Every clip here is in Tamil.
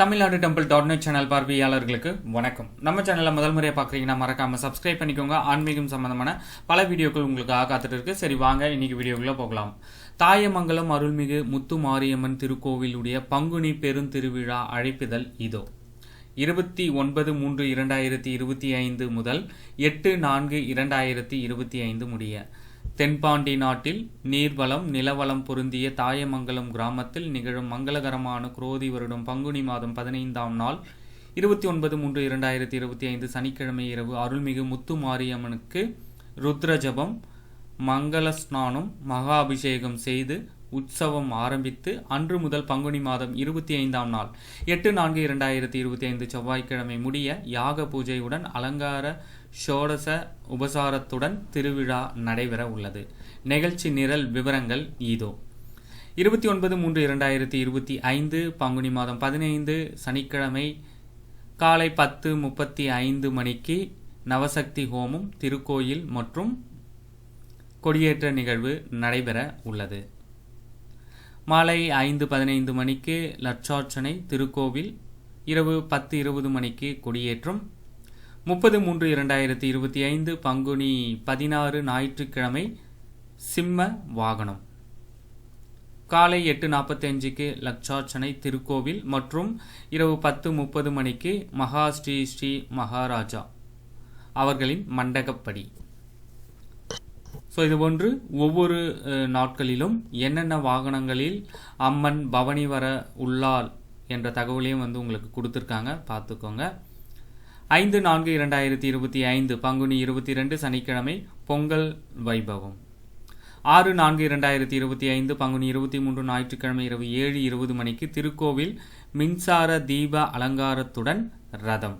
Tamil Nadu temple dot net channel பார்வையாளர்களுக்கு வணக்கம். நம்ம சேனலை முதல் முறையாக பார்க்குறீங்கன்னா மறக்காம சப்ஸ்கிரைப் பண்ணிக்கோங்க. ஆன்மீகம் சம்பந்தமான பல வீடியோக்கள் உங்களுக்கு காத்துட்டு இருக்கு. சரி வாங்க இன்னைக்கு வீடியோக்குள்ள போகலாம். தாயமங்கலம் அருள்மிகு முத்து மாரியம்மன் திருக்கோவிலுடைய பங்குனி பெருந்திருவிழா அழைப்பிதழ் இதோ. இருபத்தி ஒன்பது மூன்று இரண்டாயிரத்தி இருபத்தி ஐந்து முதல் எட்டு நான்கு இரண்டாயிரத்தி இருபத்தி ஐந்து முடிய. தென்பாண்டி நாட்டில் நீர்வளம் நிலவளம் பொருந்திய தாயமங்கலம் கிராமத்தில் நிகழும் மங்களகரமான குரோதி வருடம் பங்குனி மாதம் பதினைந்தாம் நாள் இருபத்தி ஒன்பது மூன்று இரண்டாயிரத்தி இருபத்தி ஐந்து சனிக்கிழமை இரவு அருள்மிகு முத்து மாரியம்மனுக்கு ருத்ரஜபம் மங்கள ஸ்நானம் மகா அபிஷேகம் செய்து உற்சவம் ஆரம்பித்து அன்று முதல் பங்குனி மாதம் இருபத்தி ஐந்தாம் நாள் எட்டு நான்கு இரண்டாயிரத்தி இருபத்தி ஐந்து செவ்வாய்க்கிழமை முடிய யாக பூஜையுடன் அலங்கார ஷோடச உபசாரத்துடன் திருவிழா நடைபெற உள்ளது. நிகழ்ச்சி நிரல் விவரங்கள் இதோ. இருபத்தி ஒன்பது மூன்று இரண்டாயிரத்தி இருபத்தி ஐந்து பங்குனி மாதம் பதினைந்து சனிக்கிழமை காலை பத்து முப்பத்தி ஐந்து மணிக்கு நவசக்தி ஹோமம் திருக்கோயில் மற்றும் கொடியேற்ற நிகழ்வு நடைபெற உள்ளது. மாலை ஐந்து பதினைந்து மணிக்கு லட்சார்ச்சனை திருக்கோவில் இரவு பத்து இருபது மணிக்கு கொடியேற்றம் முப்பது மூன்று இரண்டாயிரத்தி இருபத்தி ஐந்து பங்குனி பதினாறு ஞாயிற்றுக்கிழமை சிம்ம வாகனம். காலை எட்டு நாற்பத்தஞ்சுக்கு லட்சார்ச்சனை திருக்கோவில் மற்றும் இரவு பத்து முப்பது மணிக்கு மகா ஸ்ரீ ஸ்ரீ மகாராஜா அவர்களின் மண்டகப்படி. ஸோ இது போன்று ஒவ்வொரு நாட்களிலும் என்னென்ன வாகனங்களில் அம்மன் பவனி வர உள்ளாள் என்ற தகவலையும் வந்து உங்களுக்கு கொடுத்துருக்காங்க. பார்த்துக்கோங்க. ஐந்து நான்கு இரண்டாயிரத்தி இருபத்தி ஐந்து பங்குனி இருபத்தி ரெண்டு சனிக்கிழமை பொங்கல் வைபவம். ஆறு நான்கு இரண்டாயிரத்தி இருபத்தி ஐந்து பங்குனி இருபத்தி மூன்று ஞாயிற்றுக்கிழமை இரவு ஏழு இருபது மணிக்கு திருக்கோவில் மின்சார தீப அலங்காரத்துடன் ரதம்.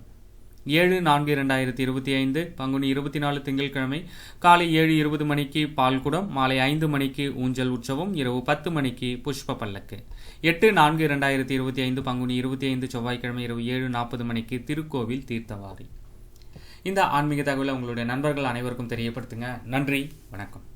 ஏழு நான்கு இரண்டாயிரத்தி இருபத்தி ஐந்து பங்குனி இருபத்தி நாலு திங்கட்கிழமை காலை ஏழு இருபது மணிக்கு பால்குடம் மாலை ஐந்து மணிக்கு ஊஞ்சல் உற்சவம் இரவு பத்து மணிக்கு புஷ்ப பல்லக்கு எட்டு நான்கு இரண்டாயிரத்தி இருபத்தி ஐந்து பங்குனி இருபத்தி ஐந்து செவ்வாய்க்கிழமை இரவு ஏழு நாற்பது மணிக்கு திருக்கோவில் தீர்த்தவாரி. இந்த ஆன்மீக தகவலை உங்களுடைய நண்பர்கள் அனைவருக்கும் தெரியப்படுத்துங்க. நன்றி வணக்கம்.